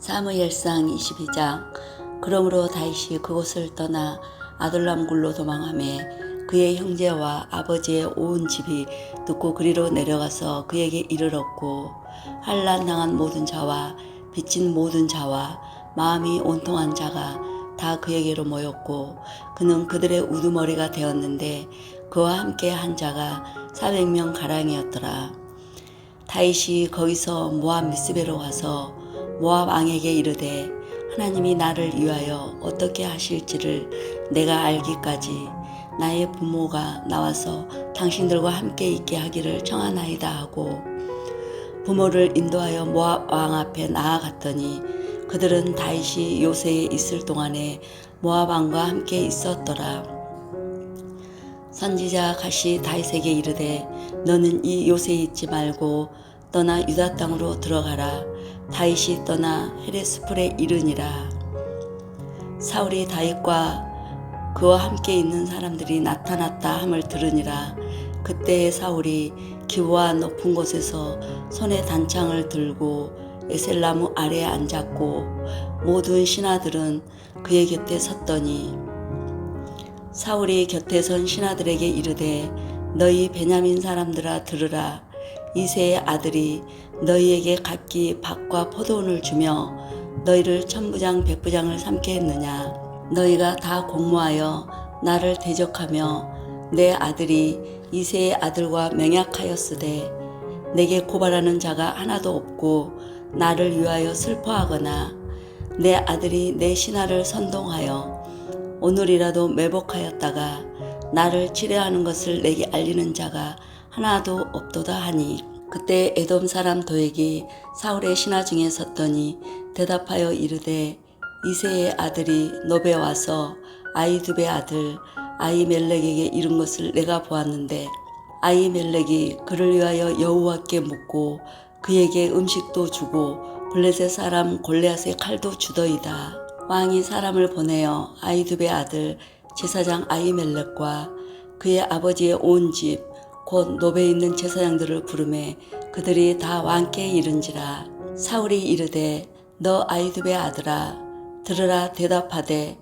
사무엘상 22장 그러므로 다윗이 그곳을 떠나 아들람 굴로 도망하며 그의 형제와 아버지의 온 집이 듣고 그리로 내려가서 그에게 이르렀고 한란 당한 모든 자와 빚진 모든 자와 마음이 온통한 자가 다 그에게로 모였고 그는 그들의 우두머리가 되었는데 그와 함께 한 자가 400명 가량이었더라. 다윗이 거기서 모압 미스베로 가서 모압 왕에게 이르되 하나님이 나를 위하여 어떻게 하실지를 내가 알기까지 나의 부모가 나와서 당신들과 함께 있게 하기를 청하나이다 하고 부모를 인도하여 모압 왕 앞에 나아갔더니 그들은 다윗이 요새에 있을 동안에 모압 왕과 함께 있었더라. 선지자 가시 다윗에게 이르되 너는 이 요새에 있지 말고 떠나 유다 땅으로 들어가라. 다윗이 떠나 헤레스풀에 이르니라. 사울이 다윗과 그와 함께 있는 사람들이 나타났다 함을 들으니라. 그때에 사울이 기부와 높은 곳에서 손에 단창을 들고 에셀나무 아래에 앉았고 모든 신하들은 그의 곁에 섰더니 사울이 곁에 선 신하들에게 이르되 너희 베냐민 사람들아 들으라 이세의 아들이 너희에게 각기 밭과 포도원을 주며 너희를 천부장 백부장을 삼게 했느냐? 너희가 다 공모하여 나를 대적하며 내 아들이 이세의 아들과 맹약하였으되 내게 고발하는 자가 하나도 없고 나를 위하여 슬퍼하거나 내 아들이 내 신하를 선동하여 오늘이라도 매복하였다가 나를 치려하는 것을 내게 알리는 자가 하나도 없도다 하니 그때 에돔 사람 도액이 사울의 신하 중에 섰더니 대답하여 이르되 이세의 아들이 노베 와서 아이두베 아들 아이멜렉에게 이른 것을 내가 보았는데 아이멜렉이 그를 위하여 여호와께 묻고 그에게 음식도 주고 블레셋 사람 골레앗의 칼도 주더이다. 왕이 사람을 보내어 아이두베 아들 제사장 아이멜렉과 그의 아버지의 온 집 곧 노베에 있는 제사장들을 부르매 그들이 다 왕께 이른지라. 사울이 이르되 너 아이두베 아들아 들으라 대답하되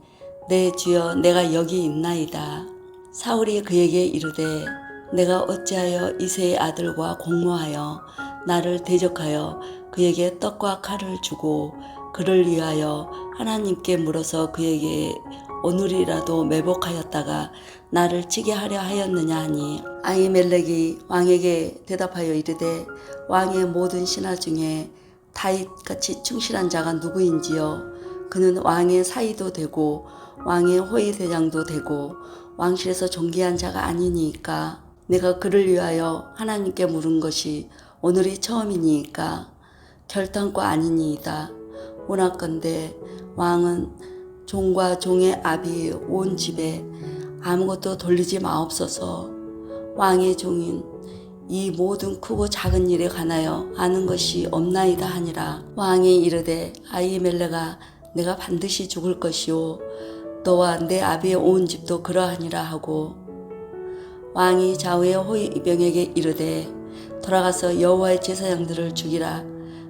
내 주여 내가 여기 있나이다. 사울이 그에게 이르되 내가 어찌하여 이세의 아들과 공모하여 나를 대적하여 그에게 떡과 칼을 주고 그를 위하여 하나님께 물어서 그에게 오늘이라도 매복하였다가 나를 치게 하려 하였느냐 하니 아이멜렉이 왕에게 대답하여 이르되 왕의 모든 신하 중에 다윗같이 충실한 자가 누구인지요 그는 왕의 사이도 되고 왕의 호위 대장도 되고 왕실에서 존귀한 자가 아니니까 내가 그를 위하여 하나님께 물은 것이 오늘이 처음이니까 결단과 아니니이다. 오나건대 왕은 종과 종의 아비 온 집에 아무것도 돌리지 마옵소서. 왕의 종인 이 모든 크고 작은 일에 관하여 아는 것이 없나이다 하니라. 왕이 이르되 아이멜레가 내가 반드시 죽을 것이요 너와 내 아비의 온 집도 그러하니라 하고 왕이 좌우의 호위병에게 이르되 돌아가서 여호와의 제사장들을 죽이라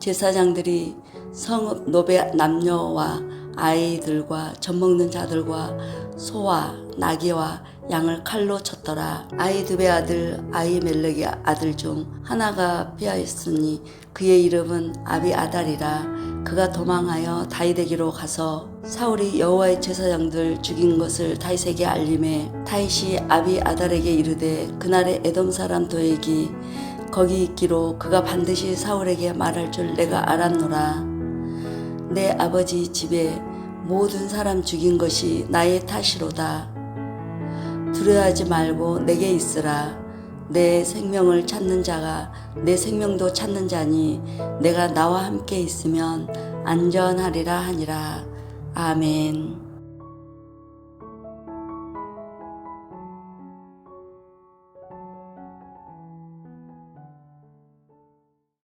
제사장들이 성읍 노베 남녀와 아이들과 젖 먹는 자들과 소와 나귀와 양을 칼로 쳤더라. 아이두베 아들 아이멜렉의 아들 중 하나가 피하였으니 그의 이름은 아비 아달이라. 그가 도망하여 다윗에게로 가서 사울이 여호와의 제사장들 죽인 것을 다윗에게 알림해 다윗이 아비 아달에게 이르되 그날에 에돔 사람 도액이 거기 있기로 그가 반드시 사울에게 말할 줄 내가 알았노라 내 아버지 집에 모든 사람 죽인 것이 나의 탓이로다 두려워하지 말고 내게 있으라 내 생명을 찾는 자가 내 생명도 찾는 자니 내가 나와 함께 있으면 안전하리라 하니라. 아멘.